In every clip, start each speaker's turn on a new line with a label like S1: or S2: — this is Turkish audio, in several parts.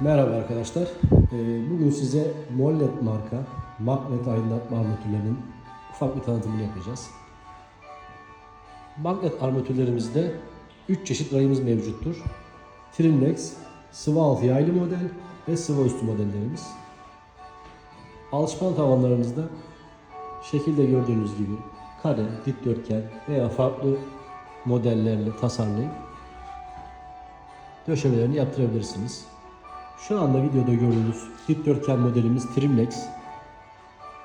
S1: Merhaba arkadaşlar. Ee, Bugün size Mollet marka magnet aydınlatma armatürlerinin ufak bir tanıtımını yapacağız. Magnet armatürlerimizde 3 çeşit rayımız mevcuttur. Trimlex, sıvı altı yaylı model ve sıvı üstü modellerimiz. Alçıpan tavanlarımızda şekilde gördüğünüz gibi kare, dikdörtgen veya farklı modellerle tasarlayıp döşemelerini yaptırabilirsiniz. Şu anda videoda gördüğünüz dikdörtgen modelimiz Trimlex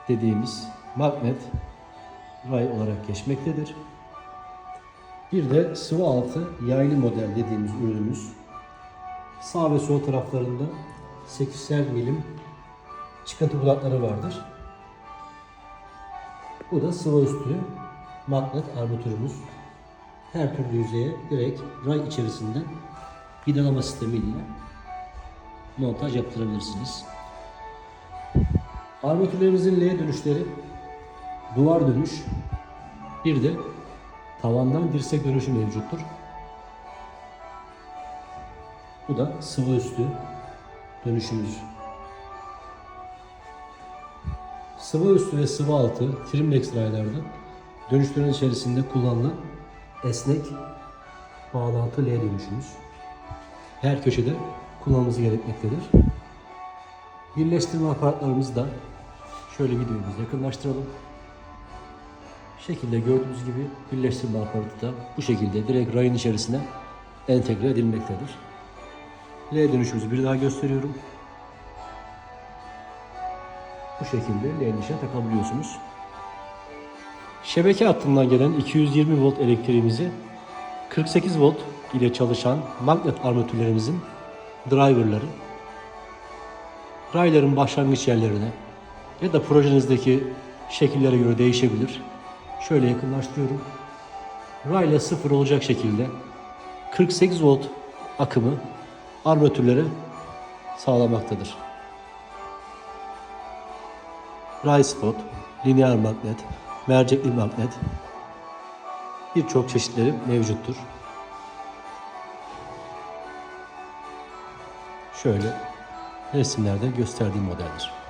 S1: dediğimiz magnet ray olarak geçmektedir. Bir de sıvı altı yaylı model dediğimiz ürünümüz sağ ve sol taraflarında 8'er milim çıkıntı bulatları vardır. Bu da sıvı üstü magnet armatürümüz. Her türlü yüzeye direkt ray içerisinde vidalama sistemiyle montaj yaptırabilirsiniz. Armatürlerimizin L dönüşleri duvar dönüş bir de tavandan dirsek dönüşü mevcuttur. Bu da sıvı üstü dönüşümüz. Sıvı üstü ve sıvı altı trimlex raylarda dönüşlerin içerisinde kullanılan esnek bağlantı L dönüşümüz. Her köşede kullanmamız gerekmektedir. Birleştirme aparatlarımızı da şöyle videomuzu yakınlaştıralım. Şekilde gördüğünüz gibi birleştirme aparatı da bu şekilde direkt rayın içerisine entegre edilmektedir. L dönüşümüzü bir daha gösteriyorum. Bu şekilde L'nin içine takabiliyorsunuz. Şebeke hattından gelen 220 volt elektriğimizi 48 volt ile çalışan magnet armatürlerimizin driverları rayların başlangıç yerlerine ya da projenizdeki şekillere göre değişebilir. Şöyle yakınlaştırıyorum. Rayla sıfır olacak şekilde 48 volt akımı armatürlere sağlamaktadır. Ray spot, lineer magnet, mercekli magnet birçok çeşitleri mevcuttur. Şöyle resimlerde gösterdiğim modeldir.